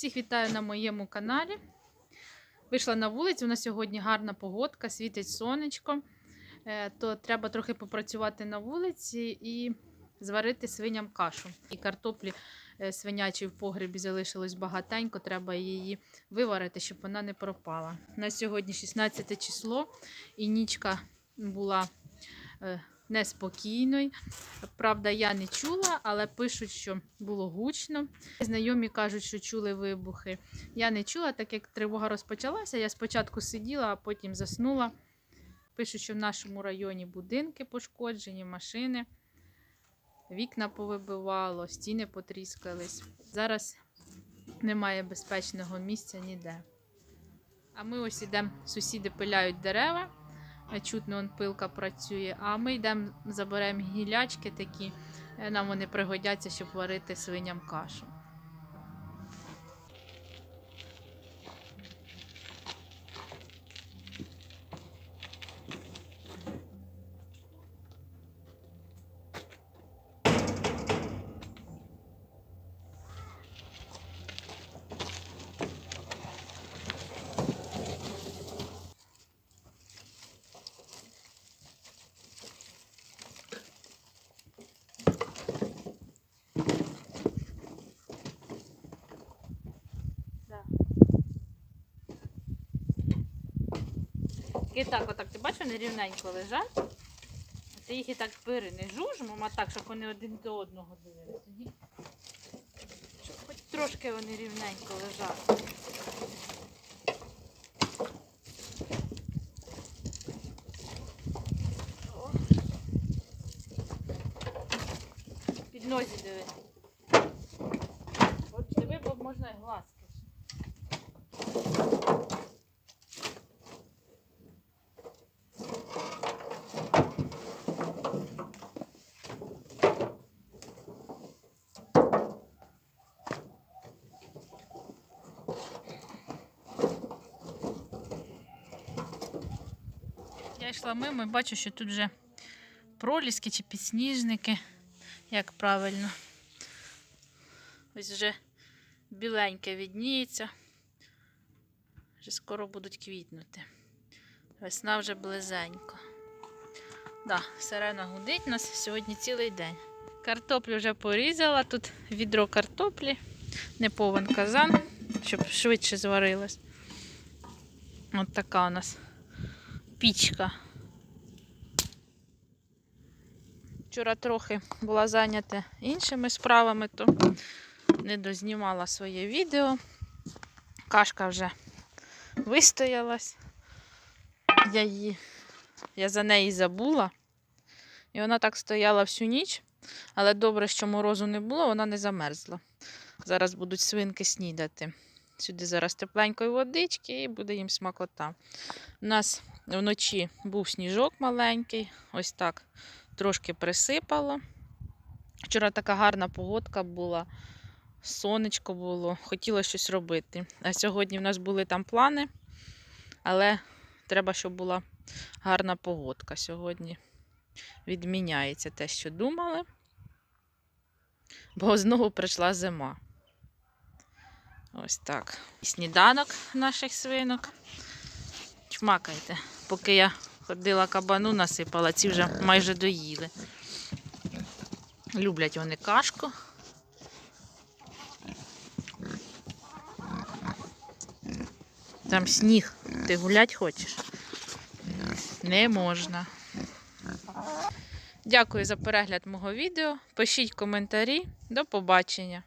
Всіх вітаю на моєму каналі. Вийшла на вулицю, у нас сьогодні гарна погодка, світить сонечко. Е, То треба трохи попрацювати на вулиці і зварити свиням кашу. І картоплі е, свинячої в погребі залишилось багатенько, треба її виварити, щоб вона не пропала. На сьогодні 16 число, і нічка була е, неспокійною. Правда, я не чула, але пишуть, що було гучно. Знайомі кажуть, що чули вибухи. Я не чула, так як тривога розпочалася. Я спочатку сиділа, а потім заснула. Пишуть, що в нашому районі будинки пошкоджені, машини, вікна повибивало, стіни потріскались. Зараз немає безпечного місця ніде. А ми ось ідемо, сусіди пиляють дерева. Чутно он пилка працює. А ми йдемо, заберемо гілячки такі. е, Нам вони пригодяться, щоб варити свиням кашу. І так, отак, ти бачиш, вони рівненько лежать. Ти їх і так не жужмом, а так, щоб вони один до одного дивилися. Щоб хоч трошки вони рівненько лежали. О. Під нозі диви. Диви, бо можна і глазки. Йшла мимо і бачу, що тут вже проліски чи підсніжники, як правильно. Ось вже біленьке відніється. Вже скоро будуть квітнути. Весна вже близенько. Да, сирена гудить у нас сьогодні цілий день. Картоплю вже порізала, тут відро картоплі, не повен казан, щоб швидше зварилась. От така у нас пічка. Вчора трохи була зайнята іншими справами, то не дознімала своє відео. Кашка вже вистоялась. Я її, я за неї забула. І вона так стояла всю ніч, але добре, що морозу не було, вона не замерзла. Зараз будуть свинки снідати. Сюди зараз тепленької водички і буде їм смакота. У нас вночі був сніжок маленький, ось так трошки присипало. Вчора така гарна погодка була, сонечко було, хотілося щось робити. А сьогодні в нас були там плани, але треба, щоб була гарна погодка. Сьогодні відміняється те, що думали, бо знову прийшла зима. Ось так. Сніданок наших свинок. Чмакайте. Поки я ходила кабану, насипала, ці вже майже доїли. Люблять вони кашку. Там сніг. Ти гулять хочеш? Не можна. Дякую за перегляд мого відео. Пишіть коментарі. До побачення.